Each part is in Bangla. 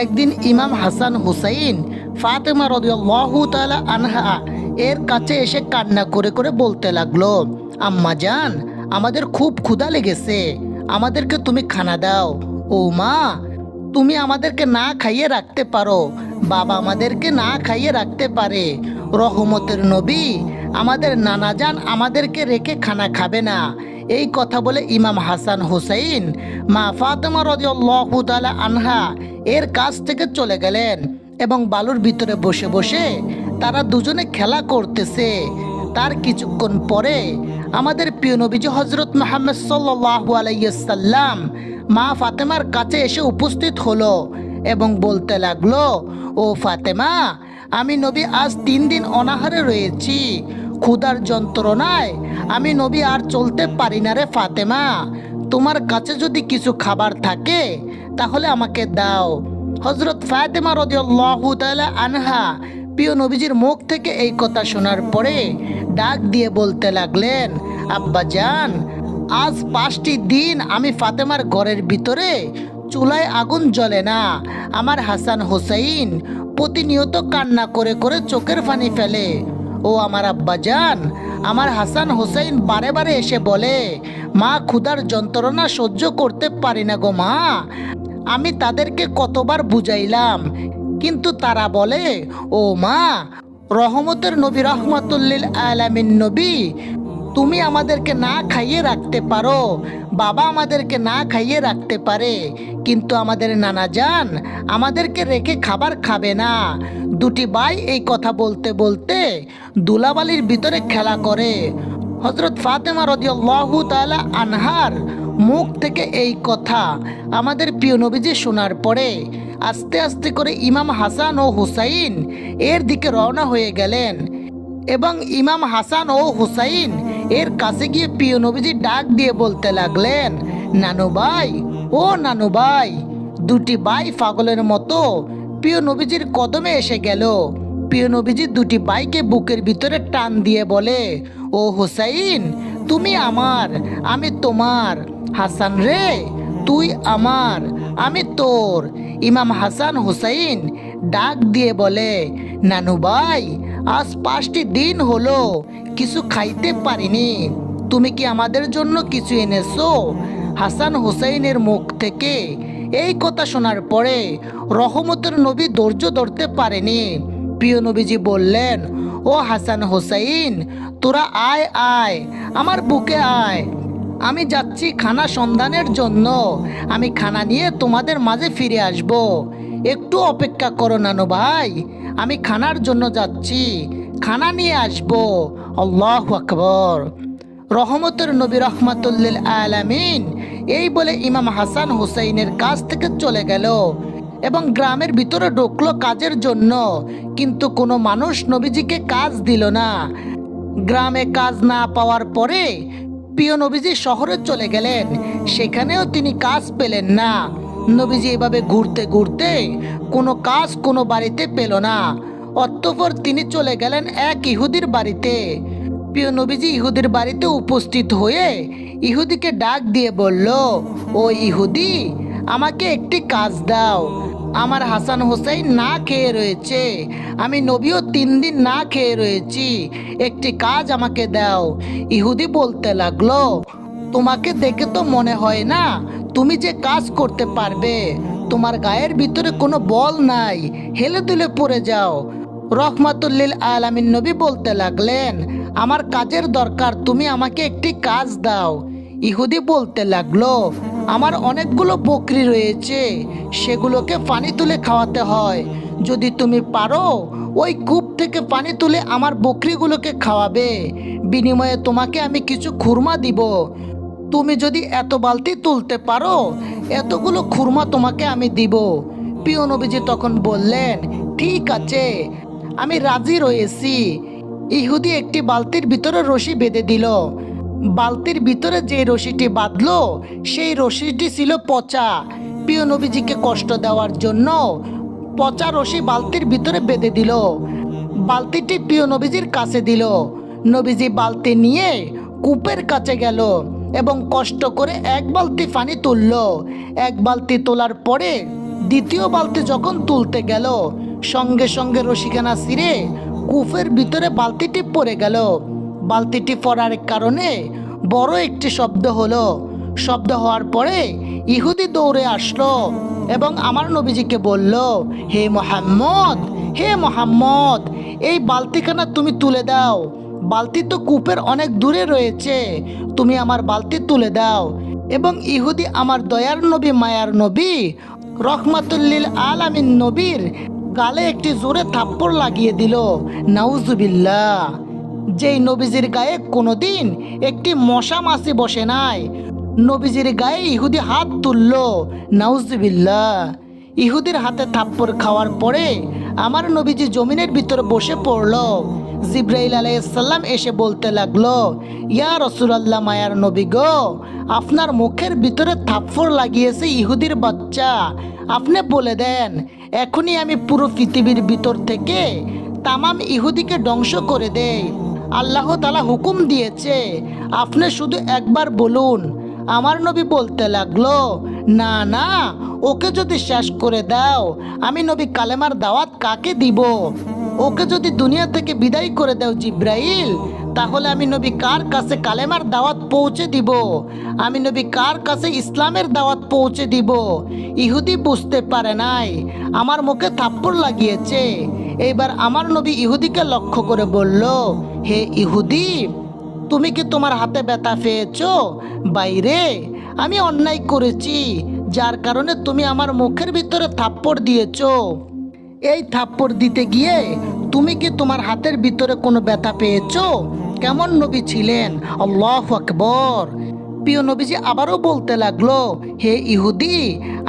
একদিন ইমাম হাসান হুসাইন ফাতেমা রদিয়াল্লাহু তাআলা আনহা এর কাছে এসে কান্না করে করে বলতে লাগল, আম্মা জান, আমাদের খুব ক্ষুধা লেগেছে, আমাদেরকে তুমি খানা দাও। ও মা, তুমি আমাদেরকে না খাইয়ে রাখতে পারো, বাবা আমাদেরকে না খাইয়ে রাখতে পারে। রহমতের নবী, আমাদের নানা যান আমাদেরকে রেখে খানা খাবে না এই কথা বলে ইমাম হাসান হুসাইন, মা ফাতেমা রদিয়াল্লাহু তাআলা আনহা এর কাছ থেকে চলে গেলেন এবং বালুর ভিতরে বসে বসে তারা দুজনে খেলা করতেছে। তার কিছুক্ষণ পরে আমাদের প্রিয় নবীজি হজরত মোহাম্মদ সাল্লাল্লাহু আলাইসাল্লাম মা ফাতেমার কাছে এসে উপস্থিত হলো এবং বলতে লাগল, ও ফাতেমা, আমি নবী আজ তিন দিন অনাহারে রয়েছি। ক্ষুধার যন্ত্রণায় আমি নবী আর চলতে পারি না রে ফাতেমা। তোমার কাছে যদি কিছু খাবার থাকে, তাহলে আমাকে দাও। হজরত ফাতেমা রদিয়াল্লাহু আনহা প্রিয় নবীজির মুখ থেকে এই কথা শোনার পরে ডাক দিয়ে বলতে লাগলেন, আব্বা জান, আজ পাঁচটি দিন আমি ফাতেমার ঘরের ভিতরে চুলায় আগুন জ্বলে না। আমার হাসান হোসাইন প্রতিনিয়ত কান্না করে করে চোখের পানি ফেলে। ও আমার আব্বা জান, আমার হাসান হোসেন বারে বারে এসে বলে, মা, ক্ষুধার যন্ত্রণা সহ্য করতে পারি না গো মা। আমি তাদেরকে কতবার বুঝাইলাম, কিন্তু তারা বলে, ও মা, রহমতের নবী, রহমতুল্লিল আলামিন নবী তুমি আমাদেরকে না খাইয়ে রাখতে পারো। বাবা আমাদেরকে না খাইয়ে রাখতে পারে। কিন্তু আমাদের নানা যান আমাদেরকে রেখে খাবার খাবে না। দুটি ভাই এই কথা বলতে বলতে দুলাবালির ভিতরে খেলা করে। হজরত ফাতেমা রদিয়াল্লাহু তাআলা আনহার মুখ থেকে এই কথা আমাদের প্রিয় নবীজি শোনার পরে আস্তে আস্তে করে ইমাম হাসান ও হুসাইন এর দিকে রওনা হয়ে গেলেন। এবং ইমাম হাসান ও হুসাইন এর কাছে গিয়ে প্রিয় নবীজি ডাক দিয়ে বলতে লাগলেন, নানু ভাই, ও নানু ভাই, দুটি ভাই পাগলের মতো প্রিয় নবীজির কদমে এসে গেল। প্রিয় নবীজি দুটি বাইকে বুকের ভিতরে টান দিয়ে বলে, ও হুসাইন, তুমি আমার, আমি তোমার। হাসান রে, তুই আমার, আমি তোর। ইমাম হাসান হুসাইন ডাক দিয়ে বলে, নানু ভাই আজ পাঁচটি দিন হলো। কিছু খাইতে পারিনি। তুমি কি আমাদের জন্য কিছু এনেছো? হাসান হুসাইনের মুখ থেকে এই কথা শোনার পরে রহমতের নবী ধৈর্য ধরতে পারেনি। প্রিয় নবীজি বললেন, ও হাসান হোসাইন, তোরা আয় আয়, আমার বুকে আয়। আমি যাচ্ছি খানা সন্ধানের জন্য। আমি খানা নিয়ে তোমাদের মাঝে ফিরে আসব। একটু অপেক্ষা করো নানু ভাই। আমি খানার জন্য যাচ্ছি। খানা নিয়ে আসব। আল্লাহ আকবর। রহমতের নবী রহমাতুল্লিল আলামিন এই বলে ইমাম হাসান হুসাইনের কাছ থেকে চলে গেল এবং গ্রামের ভিতরে ঢুকলো কাজের জন্য। কিন্তু কোনো মানুষ নবীজিকে কাজ দিল না। গ্রামে কাজ না পাওয়ার পরে প্রিয় নবীজি শহরে চলে গেলেন। সেখানেও তিনি কাজ পেলেন না। নবীজি এভাবে ঘুরতে ঘুরতে কোনো কাজ কোনো বাড়িতে পেল না, অতঃপর তিনি চলে গেলেন এক ইহুদির বাড়িতে। প্রিয় নবীজি ইহুদির বাড়িতে উপস্থিত হয়ে ইহুদিকে ডাক দিয়ে বলল, ও ইহুদি, আমাকে একটি কাজ দাও। আমার হাসান হোসেন না খেয়ে রয়েছে। আমি নবীও তিন দিন না খেয়ে রয়েছি। একটি কাজ আমাকে দাও। ইহুদি বলতে লাগল তোমাকে দেখে তো মনে হয় না তুমি যে কাজ করতে পারবে। তোমার গায়ের ভিতরে কোনো বল নাই। হেলে দুলে পড়ে যাও। রহমাতুল্লিল আলামিন নবী বলতে লাগলেন, আমার কাজের দরকার, তুমি আমাকে একটি কাজ দাও। ইহুদি বলতে লাগল, আমার অনেকগুলো বকরি রয়েছে, সেগুলোকে পানি তুলে খাওয়াতে হয়। যদি তুমি পারো, ওই কূপ থেকে পানি তুলে আমার বকরিগুলোকে খাওয়াবে। বিনিময়ে তোমাকে আমি কিছু খুরমা দিব। তুমি যদি এত বালতি তুলতে পারো, এতগুলো খুরমা তোমাকে আমি দিব। প্রিয় নবীজি তখন বললেন, ঠিক আছে, আমি রাজি রয়েছি। ইহুদি একটি বালতির ভিতরে রশি বেঁধে দিল। বালতির ভিতরে যে রশিটি বাঁধলো, সেই রশিটি ছিল পচা। প্রিয় নবীজিকে কষ্ট দেওয়ার জন্য পচা রশি বালতির ভিতরে বেঁধে দিল। বালতিটি প্রিয় নবীজির কাছে দিল। নবীজি বালতি নিয়ে কূপের কাছে গেল। এবং কষ্ট করে এক বালতি পানি তুলল। এক বালতি তোলার পরে দ্বিতীয় বালতি যখন তুলতে গেল, সঙ্গে সঙ্গে রশিখানা ছিঁড়ে কূপের ভিতরে বালতিটি পড়ে গেল। বালতিটি পড়ার কারণে বড় একটি শব্দ হলো। শব্দ হওয়ার পরে ইহুদি দৌড়ে আসলো এবং আমার নবীজিকে বলল, হে মোহাম্মদ হে মোহাম্মদ, এই বালতিখানা তুমি তুলে দাও। বালতি তো কূপের অনেক দূরে রয়েছে। তুমি আমার বালতি তুলে দাও। এবং ইহুদি আমার দয়ার নবী, মায়ার নবী, রহমাতুল্লিল আলামিন নবীর গালে একটি জোরে থাপ্পড় লাগিয়ে দিল। নাউজুবিল্লাহ। যেই নবীজির গায়ে কোনোদিন একটি মশা মাছি বসে নাই। নবীজির গায়ে ইহুদি হাত তুলল। নাউজুবিল্লাহ। ইহুদির হাতে থাপ্পড় খাওয়ার পরে আমার নবীজি জমিনের ভিতরে বসে পড়ল। জিব্রাইল আলাইসাল্লাম এসে বলতে লাগল, ইয়া রসুলাল্লাহ, মায়ার নবী গো, আপনার মুখের ভিতরে থাপ্পড় লাগিয়েছে ইহুদির বাচ্চা। আপনি বলে দেন, এখনই আমি পুরো পৃথিবীর ভিতর থেকে তামাম ইহুদিকে ধ্বংস করে দেই। আল্লাহ তালা হুকুম দিয়েছে, আপনি শুধু একবার বলুন। আমার নবী বলতে লাগল, না না, ওকে যদি শেষ করে দাও, আমি নবী কালেমার দাওয়াত কাকে দিব? ওকে যদি দুনিয়া থেকে বিদায় করে দাও জিব্রাইল, তাহলে আমি নবী কার কাছে কালেমার দাওয়াত পৌঁছে দিব? আমি নবী কার কাছে ইসলামের দাওয়াত পৌঁছে দিব? ইহুদি বুঝতে পারে নাই। আমার মুখে থাপ্পড় লাগিয়েছে। এইবার আমার নবী ইহুদিকে লক্ষ্য করে বলল, হে ইহুদি, তুমি কি তোমার হাতে ব্যথা পেয়েছ? বাইরে, আমি অন্যায় করেছি, যার কারণে তুমি আমার মুখের ভিতরে থাপ্পড় দিয়েছ। এই থাপ্পড় দিতে গিয়ে তুমি কি তোমার হাতের ভিতরে কোনো ব্যথা পেয়েছ? কেমন নবী ছিলেন? আল্লাহ আকবর। প্রিয় নবীজি আবারও বলতে লাগল, হে ইহুদি,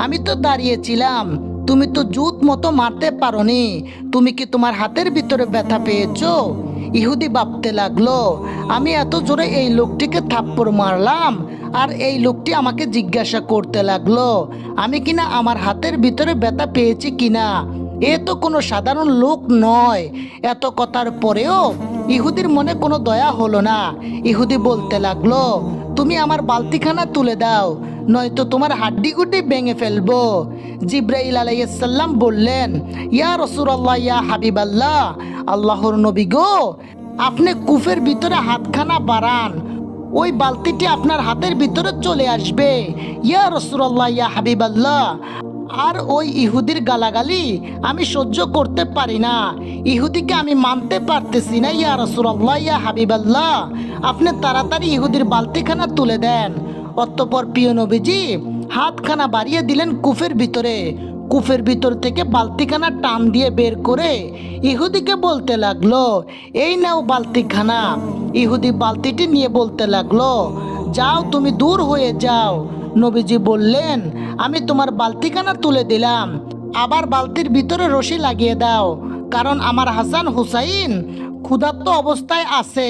আমি তো দাঁড়িয়েছিলাম। তুমি তো জুত মতো মারতে পারোনি। তুমি কি তোমার হাতের ভিতরে ব্যথা পেয়েছ? ইহুদি ভাবতে লাগল, আমি এত জোরে এই লোকটিকে থাপ্পড় মারলাম আর এই লোকটি আমাকে জিজ্ঞাসা করতে লাগল, আমি কিনা আমার হাতের ভিতরে ব্যথা পেয়েছি কিনা? এ তো কোনো সাধারণ লোক নয়। এত কথার পরেও ইহুদির মনে কোনো দয়া হলো না। ইহুদি বলতে লাগল, তুমি আমার বালতিখানা তুলে দাও, নয়তো তোমার হাড্ডি গুড্ডি ভেঙে ফেলব। জিব্রাইল আলাইসাল্লাম বললেন, ইয়া রসুল্লাহ ইয়া হাবিবাল্লাহ, আল্লাহর নবী গো, আপনি কুফের ভিতরে হাতখানা বাড়ান। ওই বালতিটি আপনার হাতের ভিতরে চলে আসবে। ইয়া রসুল্লাহ ইয়া হাবিবাল্লাহ আর ওই ইহুদির গালাগালি আমি সহ্য করতে পারি না। ইহুদিকে আমি মানতে পারতেছি না, ইয়া রসুল্লাহ ইয়া হাবিবাল্লাহ। আপনি তাড়াতাড়ি ইহুদির বালতিখানা তুলে দেন। অতঃপর প্রিয় নবীজি, হাতখানা বাড়িয়ে দিলেন কুফের ভিতরে। কুফের ভিতর থেকে বালতিখানা টান দিয়ে বের করে ইহুদিকে বলতে লাগল, এই নাও বালতিখানা। ইহুদি বালতিটি নিয়ে বলতে লাগল, যাও, তুমি দূর হয়ে যাও। নবীজি বললেন, আমি তোমার বালতিখানা তুলে দিলাম। আবার বালতির ভিতরে রশি লাগিয়ে দাও, কারণ আমার হাসান হুসাইন ক্ষুধার্ত অবস্থায় আছে।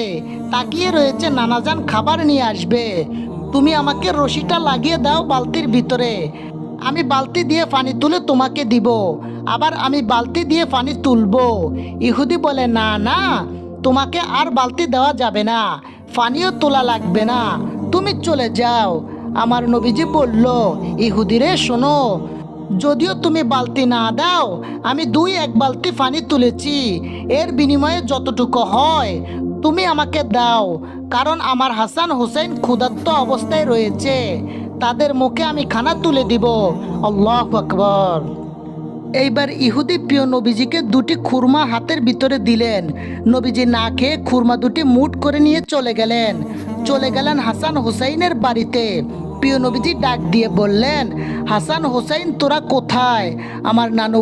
তাকিয়ে রয়েছে নানাজান খাবার নিয়ে আসবে। তুমি আমাকে রশিটা লাগিয়ে দাও বালতির ভিতরে। আমি বালতি দিয়ে পানি তুলে তোমাকে দিব, আবার আমি বালতি দিয়ে পানি তুলবো। ইহুদি বলে, না না, তোমাকে আর বালতি দেওয়া যাবে না, পানিও তোলা লাগবে না। তুমি চলে যাও আমার নবীজি বলল, ইহুদিরে, শোনো, যদিও তুমি বালতি না দাও, আমি দুই এক বালতি পানি তুলেছি। এর বিনিময়ে যতটুকু হয়, তুমি আমাকে দাও। কারণ আমার হাসান হুসেন ক্ষুধার্ত অবস্থায় রয়েছে। তাদের মুখে আমি খানা তুলে দিব। আল্লাহ আকবর। এইবার ইহুদি প্রিয় নবীজিকে দুটি খুরমা হাতের ভিতরে দিলেন। নবীজি না খেয়ে খুরমা দুটি মুট করে নিয়ে চলে গেলেন। চলে গেলেন হাসান হুসাইনের বাড়িতে। প্রিয় নবীজি ডাক দিয়ে বললেন হাসান হোসেন তোরা কোথায়? আমার নানু